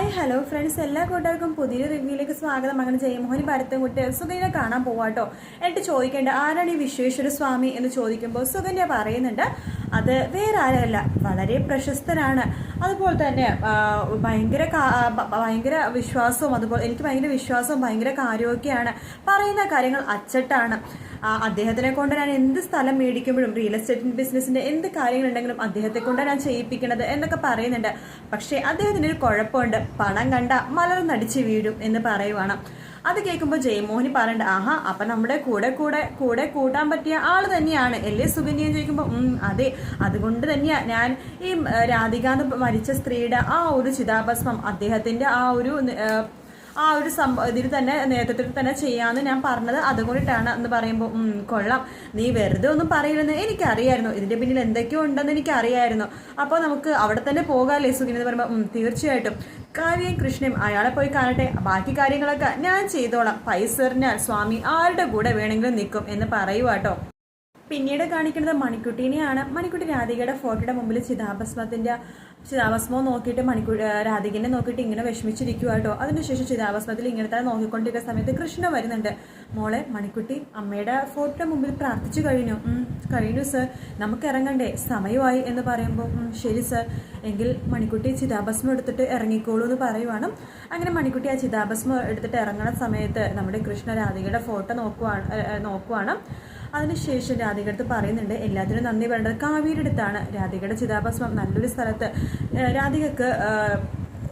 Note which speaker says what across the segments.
Speaker 1: Hi hello friends എല്ലാ കൂട്ടുകാർക്കും പുതിയൊരു റിവ്യൂയിലേക്ക് സ്വാഗതം. അങ്ങനെ ജയമോഹൻ ഭരതൻകുട്ടി സുകന്യ കാണാൻ പോവാട്ടോ. എന്നിട്ട് ചോദിക്കേണ്ട ആരാണ് ഈ വിശ്വേശ്വര സ്വാമി? എന്ന് ചോദിക്കുമ്പോൾ സുകന്യ പറയുന്നുണ്ട് അത് വേറെ ആരല്ല വളരെ പ്രശസ്തനാണ്. അതുപോലെ തന്നെ ഭയങ്കര ഭയങ്കര വിശ്വാസവും അതുപോലെ എനിക്ക് ഭയങ്കര വിശ്വാസവും ഭയങ്കര കാര്യമൊക്കെയാണ് പറയുന്ന കാര്യങ്ങൾ അച്ചട്ടാണ്. അദ്ദേഹത്തിനെ കൊണ്ട് ഞാൻ എന്ത് സ്ഥലം മേടിക്കുമ്പോഴും റിയൽ എസ്റ്റേറ്റ് ബിസിനസിന്റെ എന്ത് കാര്യങ്ങളുണ്ടെങ്കിലും അദ്ദേഹത്തെ കൊണ്ട് ഞാൻ ചെയ്യിപ്പിക്കണത് എന്നൊക്കെ പറയുന്നുണ്ട്. പക്ഷേ അദ്ദേഹത്തിന് ഒരു കുഴപ്പമുണ്ട്. പണം കണ്ട മലർന്നടിച്ച് വീഴും എന്ന് പറയുവാണ്. അത് കേൾക്കുമ്പോൾ ജയമോഹിനി പറയണ്ട ആഹാ അപ്പൊ നമ്മുടെ കൂടെ കൂടെ കൂടെ കൂട്ടാൻ പറ്റിയ ആൾ തന്നെയാണ്. എല്ലേ സുകന്യ ചോദിക്കുമ്പോൾ അതെ. അതുകൊണ്ട് തന്നെയാ ഞാൻ ഈ രാധികാന്ത് മരിച്ച സ്ത്രീയുടെ ആ ഒരു ചിതാഭസ്മം അദ്ദേഹത്തിന്റെ ആ ഒരു ആ, ഒരു സംഭവം ഇതിൽ തന്നെ നേതൃത്വത്തിൽ തന്നെ ചെയ്യാമെന്ന് ഞാൻ പറഞ്ഞത് അതുകൊണ്ടിട്ടാണ് എന്ന് പറയുമ്പോൾ കൊള്ളാം. നീ വെറുതെ ഒന്നും പറയില്ലെന്ന് എനിക്കറിയായിരുന്നു. ഇതിന്റെ പിന്നിൽ എന്തൊക്കെയോ ഉണ്ടെന്ന് എനിക്കറിയായിരുന്നു. അപ്പോൾ നമുക്ക് അവിടെ തന്നെ പോകാമല്ലേ സുഖിൻ എന്ന് പറയുമ്പോൾ തീർച്ചയായിട്ടും. കാവ്യയും കൃഷ്ണയും അയാളെ പോയി കാണട്ടെ. ബാക്കി കാര്യങ്ങളൊക്കെ ഞാൻ ചെയ്തോളാം. പൈസറിനാൽ സ്വാമി ആരുടെ കൂടെ വേണമെങ്കിലും നിൽക്കും എന്ന് പറയുവാട്ടോ. പിന്നീട് കാണിക്കുന്നത് മണിക്കുട്ടീനെയാണ്. മണിക്കുട്ടി രാധികയുടെ ഫോട്ടോയുടെ മുമ്പിൽ ചിതാഭസ്മത്തിന്റെ ചിതാഭസ്മം നോക്കിയിട്ട് മണിക്കു രാധികനെ നോക്കിയിട്ട് ഇങ്ങനെ വിഷമിച്ചിരിക്കുക കേട്ടോ അതിനുശേഷം ചിതാഭസ്മത്തിൽ ഇങ്ങനെ തന്നെ നോക്കിക്കൊണ്ടിരിക്കുന്ന സമയത്ത് കൃഷ്ണ വരുന്നുണ്ട്. മോളെ മണിക്കുട്ടി അമ്മയുടെ ഫോട്ടോയുടെ മുമ്പിൽ പ്രാർത്ഥിച്ചു കഴിഞ്ഞു. "ഉം, കഴിഞ്ഞു സർ നമുക്ക് ഇറങ്ങണ്ടേ? സമയമായി എന്ന് പറയുമ്പോൾ ശരി സർ എങ്കിൽ മണിക്കുട്ടി ചിതാഭസ്മം എടുത്തിട്ട് ഇറങ്ങിക്കോളൂ എന്ന് പറയുവാണ്. അങ്ങനെ മണിക്കുട്ടി ആ ചിതാഭസ്മം എടുത്തിട്ട് ഇറങ്ങുന്ന സമയത്ത് നമ്മുടെ കൃഷ്ണ രാധികയുടെ ഫോട്ടോ നോക്കുവാണ് നോക്കുവാണ്. അതിനുശേഷം രാധിക അടുത്ത് പറയുന്നുണ്ട് എല്ലാത്തിനും നന്ദി പറയേണ്ടത് കാവേരി അടുത്താണ് രാധികയുടെ ചിതാഭസ്മം നല്ലൊരു സ്ഥലത്ത് രാധികക്ക്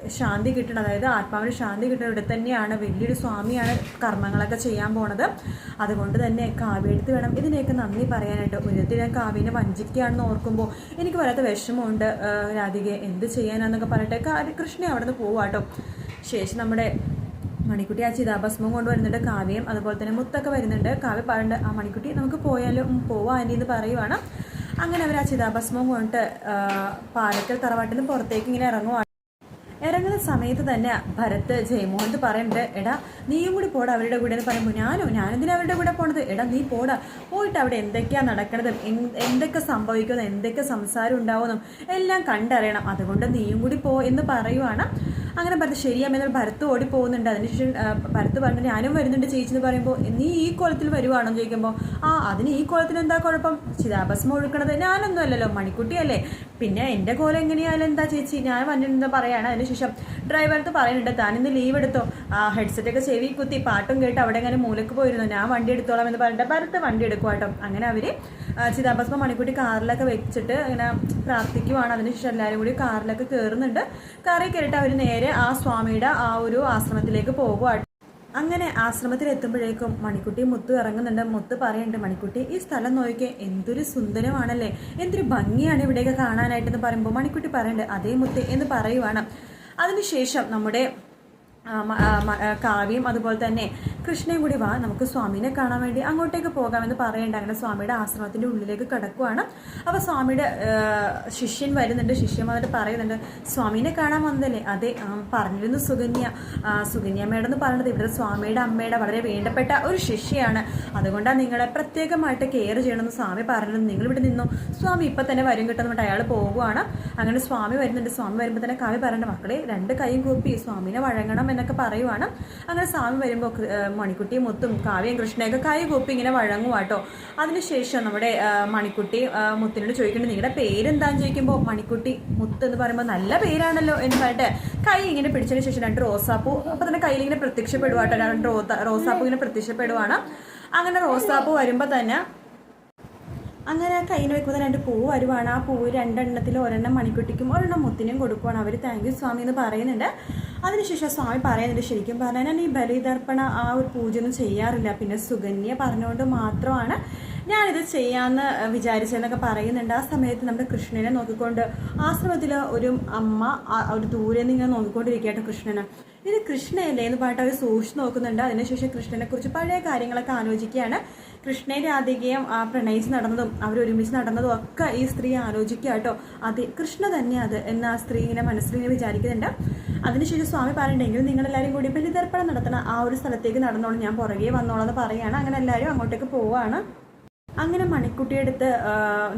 Speaker 1: ശാന്തി കിട്ടണം. അതായത് ആത്മാവിന് ശാന്തി കിട്ടുന്ന ഇവിടെ തന്നെയാണ് വലിയൊരു സ്വാമിയാണ് കർമ്മങ്ങളൊക്കെ ചെയ്യാൻ പോണത്. അതുകൊണ്ട് തന്നെ കാവ്യെടുത്ത് വേണം. ഇതിനെയൊക്കെ നന്ദി പറയാനായിട്ട്. ഒരിടത്ത് ഞാൻ കാവ്യനെ വഞ്ചിക്കുകയാണെന്ന് ഓർക്കുമ്പോൾ എനിക്ക് വല്ലാത്ത വിഷമമുണ്ട്. രാധികയെ എന്ത് ചെയ്യാനാന്നൊക്കെ പറഞ്ഞിട്ട് കാ- കൃഷ്ണ അവിടെ നിന്ന് പോവാട്ടോ. ശേഷം നമ്മുടെ മണിക്കുട്ടി ആ ചിതാഭസ്മം കൊണ്ടുവരുന്നുണ്ട് കാവ്യം അതുപോലെ തന്നെ മുത്തൊക്കെ വരുന്നുണ്ട്. കാവ്യ പറയുന്നുണ്ട് ആ മണിക്കുട്ടി നമുക്ക് പോയാലും? പോവാ ആന്റി എന്ന് പറയുവാണ്. അങ്ങനെ അവർ ആ ചിതാഭസ്മം കൊണ്ടിട്ട് ആ, പാലക്കൽ തറവാട്ടിൽ നിന്ന് പുറത്തേക്ക് ഇങ്ങനെ ഇറങ്ങുവാണ് ഇറങ്ങുന്ന സമയത്ത് തന്നെ ഭരത് ജയമോഹൻ പറയുന്നുണ്ട് എടാ നീയും കൂടി പോടാ അവരുടെ കൂടെ എന്ന് പറയുമ്പോൾ ഞാനോ? ഞാനെന്തിനാ അവരുടെ കൂടെ പോണത്? എടാ നീ പോടാ. പോയിട്ട് അവിടെ എന്തൊക്കെയാ നടക്കണത് എന്തൊക്കെ സംഭവിക്കുന്നു എന്തൊക്കെ സംസാരം ഉണ്ടാവുന്നതും എല്ലാം കണ്ടറിയണം. അതുകൊണ്ട് നീയും കൂടി പോ എന്ന് പറയുവാണ്. അങ്ങനെ ഭരത് ശരിയാമെന്ന് ഭരത്ത് ഓടി പോകുന്നുണ്ട് അതിനുശേഷം ഭരത്ത് പറഞ്ഞു ഞാനും വരുന്നുണ്ട് ചേച്ചി എന്ന് പറയുമ്പോൾ നീ ഈ കോലത്തിൽ വരുവാണോ? എന്ന് ചോദിക്കുമ്പോൾ ആ അതിന് ഈ കോലത്തിൽ എന്താ കുഴപ്പം? ചിതാഭസ്മം ഒഴുക്കണത് ഞാനൊന്നും അല്ലല്ലോ മണിക്കുട്ടിയല്ലേ. പിന്നെ എന്റെ കോലം എങ്ങനെയായാലും എന്താ ചേച്ചി? ഞാൻ വന്നിട്ടുണ്ടെന്ന് പറയാണ്. അതിനുശേഷം അടുത്ത് പറയുന്നുണ്ട് താൻ ഇന്ന് ലീവ് എടുത്തോ? ആ ഹെഡ്സെറ്റ് ഒക്കെ ചെവി കുത്തി പാട്ടും കേട്ട് അവിടെ ഇങ്ങനെ മൂലക്ക് പോയിരുന്നു. ഞാൻ വണ്ടി എടുത്തോളാം എന്ന് പറഞ്ഞിട്ട് ഭരത്ത് വണ്ടി എടുക്കുവാട്ടോ അങ്ങനെ അവർ ചിതാഭസ്മം മണിക്കുട്ടി കാറിലൊക്കെ വെച്ചിട്ട് ഇങ്ങനെ പ്രാർത്ഥിക്കുവാണ്. അതിനുശേഷം എല്ലാവരും കൂടി കാറിലൊക്കെ കയറുന്നുണ്ട് കാറിൽ കയറിയിട്ട് അവർ നേരെ ആ സ്വാമിയുടെ ആ ഒരു ആശ്രമത്തിലേക്ക് പോകുവാട്ടോ അങ്ങനെ ആശ്രമത്തിൽ എത്തുമ്പോഴേക്കും മണിക്കുട്ടി മുത്തു ഇറങ്ങുന്നുണ്ട്. മുത്ത് പറയുന്നുണ്ട് മണിക്കുട്ടി ഈ സ്ഥലം നോക്കിയേ എന്തൊരു സുന്ദരമാണല്ലേ? എന്തൊരു ഭംഗിയാണ് ഇവിടെയൊക്കെ കാണാനായിട്ടെന്ന് പറയുമ്പോൾ മണിക്കുട്ടി പറയണ്ട് അതേ മുത്ത് എന്ന് പറയുവാണ്. അതിനുശേഷം നമ്മുടെ കാവ്യം അതുപോലെ തന്നെ കൃഷ്ണയും കൂടി വാ നമുക്ക് സ്വാമിനെ കാണാൻ വേണ്ടി അങ്ങോട്ടേക്ക് പോകാമെന്ന് പറയേണ്ട. അങ്ങനെ സ്വാമിയുടെ ആശ്രമത്തിന്റെ ഉള്ളിലേക്ക് കിടക്കുവാണ്. അപ്പോൾ സ്വാമിയുടെ ശിഷ്യൻ വരുന്നുണ്ട്. ശിഷ്യൻ വന്നിട്ട് പറയുന്നുണ്ട് സ്വാമിനെ കാണാൻ വന്നതല്ലേ? അതെ പറഞ്ഞിരുന്നു സുഗന്യ ആ, സുകന്യ മേഡം എന്ന് പറയുന്നത് ഇവിടെ സ്വാമിയുടെ അമ്മയുടെ വളരെ വേണ്ടപ്പെട്ട ഒരു ശിഷ്യയാണ്. അതുകൊണ്ടാണ് നിങ്ങളെ പ്രത്യേകമായിട്ട് കെയർ ചെയ്യണമെന്ന് സ്വാമി പറഞ്ഞത് നിങ്ങൾ ഇവിടെ നിന്നു? സ്വാമി ഇപ്പം തന്നെ വരും കിട്ടുന്നിട്ട് അയാൾ പോകുവാണ് അങ്ങനെ സ്വാമി വരുന്നുണ്ട്. സ്വാമി വരുമ്പോൾ തന്നെ കാവ്യ പറയേണ്ട മക്കളെ രണ്ട് കൈയും കൂപ്പി സ്വാമിനെ വഴങ്ങണം എന്നൊക്കെ പറയുവാണ്. അങ്ങനെ സ്വാമി വരുമ്പോൾ മണിക്കുട്ടിയും മുത്തും കാവ്യം കൃഷ്ണയൊക്കെ കൈ കൂപ്പി ഇങ്ങനെ വഴങ്ങുവാട്ടോ അതിനുശേഷം നമ്മുടെ മണിക്കുട്ടി മുത്തിനോട് ചോദിക്കുന്നുണ്ട് നിങ്ങളുടെ പേരെന്താന്ന് ചോദിക്കുമ്പോൾ മണിക്കുട്ടി മുത്ത് എന്ന് പറയുമ്പോൾ നല്ല പേരാണല്ലോ എന്ന് പറഞ്ഞിട്ട് കൈ ഇങ്ങനെ പിടിച്ചതിന് ശേഷം രണ്ട് റോസാപ്പൂ അപ്പോൾ തന്നെ കയ്യിൽ ഇങ്ങനെ പ്രത്യക്ഷപ്പെടുവാട്ടോ. രണ്ട് റോസാപ്പൂ ഇങ്ങനെ പ്രത്യക്ഷപ്പെടുവാണ്. അങ്ങനെ റോസാപ്പൂ വരുമ്പോൾ തന്നെ അങ്ങനെ ആ കയ്യിൽ വെക്കുന്ന രണ്ട് പൂവ് വരുവാണ്. ആ പൂവ് രണ്ടെണ്ണത്തിൽ ഒരെണ്ണം മണിക്കുട്ടിക്കും ഒരെണ്ണം മുത്തിനും കൊടുക്കുവാണ്. അവർ താങ്ക് യു സ്വാമി എന്ന് പറയുന്നുണ്ട്. അതിനുശേഷം സ്വാമി പറയുന്നുണ്ട് ശരിക്കും പറഞ്ഞാൽ ഞാൻ ഈ ബലിതർപ്പണ ആ ഒരു പൂജയൊന്നും ചെയ്യാറില്ല. പിന്നെ സുഗന്യ പറഞ്ഞുകൊണ്ട് മാത്രമാണ് ഞാനിത് ചെയ്യാമെന്ന് വിചാരിച്ചെന്നൊക്കെ പറയുന്നുണ്ട്. ആ സമയത്ത് നമ്മുടെ കൃഷ്ണനെ നോക്കിക്കൊണ്ട് ആശ്രമത്തിൽ ഒരു അമ്മ ഒരു ദൂരെ നിന്ന് ഇങ്ങനെ നോക്കിക്കൊണ്ടിരിക്കട്ടെ കൃഷ്ണനെ. ഇത് കൃഷ്ണയല്ലേ എന്ന് പറഞ്ഞിട്ട് അവർ സൂക്ഷിച്ച് നോക്കുന്നുണ്ട്. അതിനുശേഷം കൃഷ്ണനെ കുറിച്ച് പഴയ കാര്യങ്ങളൊക്കെ ആലോചിക്കുകയാണ്. കൃഷ്ണയും രാധികയും ആ, പ്രണയിച്ച് നടന്നതും അവർ ഒരുമിച്ച് നടന്നതും ഒക്കെ ഈ സ്ത്രീ ആലോചിക്കുക കേട്ടോ. അതെ കൃഷ്ണ തന്നെ അത് എന്ന് ആ സ്ത്രീ ഇങ്ങനെ മനസ്സിൽ ഇങ്ങനെ വിചാരിക്കുന്നുണ്ട്. അതിനുശേഷം സ്വാമി പറഞ്ഞിട്ടുണ്ടെങ്കിൽ നിങ്ങളെല്ലാവരും കൂടി ബലിതർപ്പണം നടത്തണം. ആ ഒരു സ്ഥലത്തേക്ക് നടന്നോളൂ. ഞാൻ പുറകെ വന്നോളാം എന്ന് പറയുകയാണ് അങ്ങനെ എല്ലാവരും അങ്ങോട്ടേക്ക് പോവുകയാണ് അങ്ങനെ മണിക്കുട്ടിയെടുത്ത്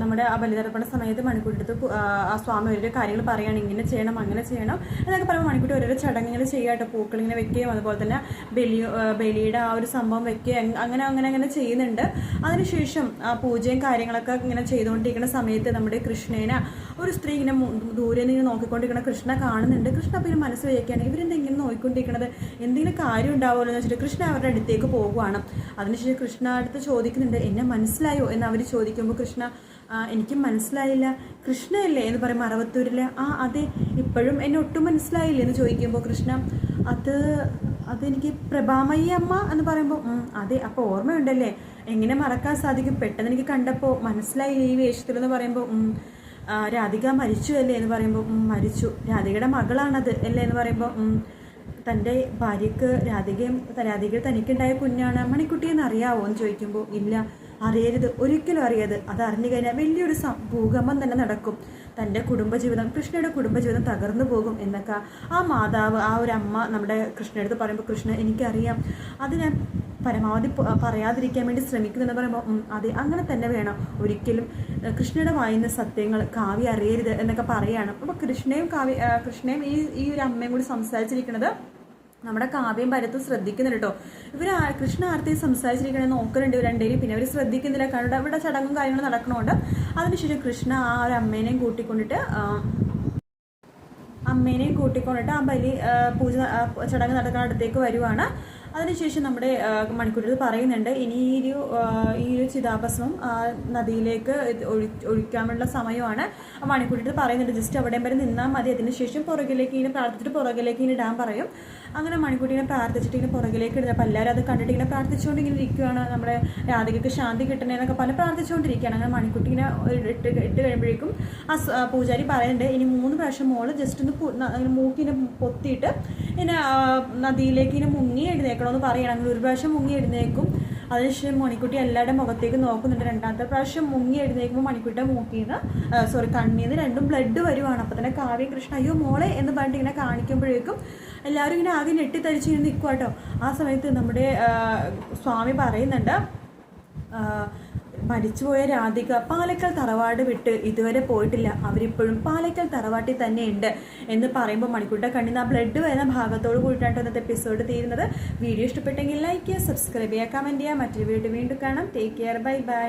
Speaker 1: നമ്മുടെ ആ ബലിതർപ്പണ സമയത്ത് മണിക്കുട്ടിയെടുത്ത് ആ, സ്വാമി ഓരോ കാര്യങ്ങൾ പറയുകയാണ് ഇങ്ങനെ ചെയ്യണം അങ്ങനെ ചെയ്യണം എന്നൊക്കെ പറയുമ്പോൾ മണിക്കുട്ടി ഓരോരോ ചടങ്ങുകൾ ചെയ്യാട്ടോ പൂക്കളിങ്ങനെ വെക്കുകയും അതുപോലെ തന്നെ ബലി ബലിയുടെ ആ ഒരു സംഭവം വെക്കുകയും അങ്ങനെ അങ്ങനെ അങ്ങനെ ചെയ്യുന്നുണ്ട്. അതിനുശേഷം ആ പൂജയും കാര്യങ്ങളൊക്കെ ഇങ്ങനെ ചെയ്തുകൊണ്ടിരിക്കുന്ന സമയത്ത് നമ്മുടെ കൃഷ്ണേനെ ഒരു സ്ത്രീ ഇങ്ങനെ ദൂരെ നിന്ന് നോക്കിക്കൊണ്ടിരിക്കുന്ന കൃഷ്ണ കാണുന്നുണ്ട്. കൃഷ്ണ പിന്നെ മനസ്സ് വയ്ക്കുകയാണ്. ഇവരെന്താ ഇങ്ങനെ നോക്കിക്കൊണ്ടിരിക്കണത് എന്തെങ്കിലും കാര്യം ഉണ്ടാവുമല്ലോ എന്ന് വെച്ചിട്ട് കൃഷ്ണ അവരുടെ അടുത്തേക്ക് പോകുവാണ്. അതിനുശേഷം കൃഷ്ണ അടുത്ത് ചോദിക്കുന്നുണ്ട് എന്നെ മനസ്സിലായോ? എന്ന് അവർ ചോദിക്കുമ്പോൾ കൃഷ്ണ എനിക്ക് മനസ്സിലായില്ല. കൃഷ്ണയല്ലേ? എന്ന് പറയുമ്പോൾ അറുപത്തൂരിലെ. ആ അതെ ഇപ്പോഴും എന്നെ ഒട്ടും മനസ്സിലായില്ലേ? എന്ന് ചോദിക്കുമ്പോൾ കൃഷ്ണ അത് അതെനിക്ക് പ്രഭാമയി അമ്മ എന്ന് പറയുമ്പോൾ അതെ അപ്പോൾ ഓർമ്മയുണ്ടല്ലേ? എങ്ങനെ മറക്കാൻ സാധിക്കും? പെട്ടെന്ന് എനിക്ക് കണ്ടപ്പോൾ മനസ്സിലായി ഈ വേഷത്തിലെന്ന് പറയുമ്പോൾ "ഉം, ആ, രാധിക മരിച്ചു അല്ലേ എന്ന് പറയുമ്പോൾ "ഉം, മരിച്ചു. രാധികയുടെ മകളാണത് അല്ലേ എന്ന് പറയുമ്പോൾ "ഉം, തന്റെ ഭാര്യയ്ക്ക് രാധികയും രാധിക തനിക്കുണ്ടായ കുഞ്ഞാണ് മണിക്കുട്ടിയെന്ന് അറിയാവോ എന്ന് ചോദിക്കുമ്പോൾ ഇല്ല അറിയരുത്. ഒരിക്കലും അറിയരുത്. അത് അറിഞ്ഞു കഴിഞ്ഞാൽ വലിയൊരു ഭൂകമ്പം തന്നെ നടക്കും. തന്റെ കുടുംബജീവിതം കൃഷ്ണയുടെ കുടുംബജീവിതം തകർന്നു പോകും എന്നൊക്കെ ആ മാതാവ് ആ ഒരു അമ്മ നമ്മുടെ കൃഷ്ണയുടെ അടുത്ത് പറയുമ്പോൾ കൃഷ്ണ എനിക്കറിയാം. അത് ഞാൻ പരമാവധി പറയാതിരിക്കാൻ വേണ്ടി ശ്രമിക്കുന്നെന്ന് പറയുമ്പോൾ അതെ അങ്ങനെ തന്നെ വേണം. ഒരിക്കലും കൃഷ്ണയുടെ വായുന്ന സത്യങ്ങൾ കാവ്യ അറിയരുത് എന്നൊക്കെ പറയാണ്. അപ്പോൾ കൃഷ്ണയും കാവ്യ കൃഷ്ണയും ഈ ഈ ഒരു അമ്മയും കൂടി സംസാരിച്ചിരിക്കുന്നത് നമ്മുടെ കാവ്യം ഭരത്തും ശ്രദ്ധിക്കുന്നുണ്ട് കേട്ടോ ഇവർ കൃഷ്ണ ആർത്തി സംസാരിച്ചിരിക്കണേ നോക്കുന്നുണ്ട് ഇവർ രണ്ടുപേരും പിന്നെ അവർ ശ്രദ്ധിക്കുന്നില്ല. കാരണം ഇവിടെ ചടങ്ങും കാര്യങ്ങളും നടക്കണോണ്ട് അതിനുശേഷം കൃഷ്ണ ആ ഒരു അമ്മേനെയും കൂട്ടിക്കൊണ്ടിട്ട് അമ്മേനെയും കൂട്ടിക്കൊണ്ടിട്ട് ആ ബലി പൂജ ചടങ്ങ് നടക്കുന്ന അടുത്തേക്ക് വരുവാണ്. അതിനുശേഷം നമ്മുടെ മണിക്കൂറിൽ പറയുന്നുണ്ട് ഇനി ഈ ഒരു ഈ ഒരു ചിതാഭസ്മം നദിയിലേക്ക് ഒഴി- ഒഴിക്കാനുള്ള സമയമാണ്. മണിക്കൂറിൽ പറയുന്നുണ്ട് ജസ്റ്റ് അവിടെയും വരെ നിന്നാൽ മതി അതിനുശേഷം പുറകിലേക്ക് ഇങ്ങനെ പ്രാർത്ഥിച്ചിട്ട് പുറകിലേക്ക് ഇങ്ങനെ ഇടാൻ പറയും. അങ്ങനെ മണിക്കൂട്ടി ഇങ്ങനെ പ്രാർത്ഥിച്ചിട്ട് ഇങ്ങനെ പുറകിലേക്ക് ഇടുന്നത് അപ്പോൾ എല്ലാവരും അത് കണ്ടിട്ട് ഇങ്ങനെ പ്രാർത്ഥിച്ചുകൊണ്ട് ഇങ്ങനെ ഇരിക്കുകയാണ്. നമ്മുടെ രാധികയ്ക്ക് ശാന്തി കിട്ടണേ എന്നൊക്കെ പല പ്രാർത്ഥിച്ചുകൊണ്ടിരിക്കുകയാണ്. അങ്ങനെ മണിക്കുട്ടി ഇങ്ങനെ ഇട്ട് ഇട്ട് കഴിയുമ്പോഴേക്കും ആ പൂജാരി പറയുന്നുണ്ട് ഇനി മൂന്ന് പ്രാവശ്യം മോൾ ജസ്റ്റ് ഒന്ന് മൂക്കിനെ പൊത്തിയിട്ട് ഇങ്ങനെ നദിയിലേക്ക് ഇങ്ങനെ മുങ്ങി എഴുന്നേക്കണമെന്ന് പറയണം അങ്ങനെ ഒരു പ്രാവശ്യം മുങ്ങി എഴുന്നേക്കും അതിനുശേഷം മണിക്കുട്ടി എല്ലാവരുടെ മുഖത്തേക്ക് നോക്കുന്നുണ്ട്. രണ്ടാമത്തെ പ്രാവശ്യം മുങ്ങി എഴുന്നേക്കുമ്പോൾ മണിക്കുട്ടിയുടെ മൂക്കിൽ നിന്ന് സോറി കണ്ണിൽ നിന്ന് രണ്ടും ബ്ലഡ് വരുവാണ്. അപ്പോൾ തന്നെ കാവ്യ കൃഷ്ണ അയ്യോ മോളെ എന്ന് പറഞ്ഞിട്ട് ഇങ്ങനെ കാണിക്കുമ്പോഴേക്കും എല്ലാവരും ഇങ്ങനെ ആകെ ഞെട്ടിത്തരിച്ച് ഇങ്ങനെ നിൽക്കുക കേട്ടോ ആ സമയത്ത് നമ്മുടെ സ്വാമി പറയുന്നുണ്ട് മരിച്ചുപോയ രാധിക പാലക്കൽ തറവാട് വിട്ട് ഇതുവരെ പോയിട്ടില്ല. അവരിപ്പോഴും പാലക്കൽ തറവാട്ടിൽ തന്നെയുണ്ട് എന്ന് പറയുമ്പോൾ മണിക്കൂട്ട കണ്ണിന്ന് ആ ബ്ലഡ് വരുന്ന ഭാഗത്തോട് കൂടിയിട്ടാണ് ഇന്നത്തെ എപ്പിസോഡ് തീരുന്നത്. വീഡിയോ ഇഷ്ടപ്പെട്ടെങ്കിൽ ലൈക്ക് ചെയ്യുക സബ്സ്ക്രൈബ് ചെയ്യുക കമന്റ് ചെയ്യുക. മറ്റൊരു വീഡിയോ വീണ്ടും കാണാം. Take care bye bye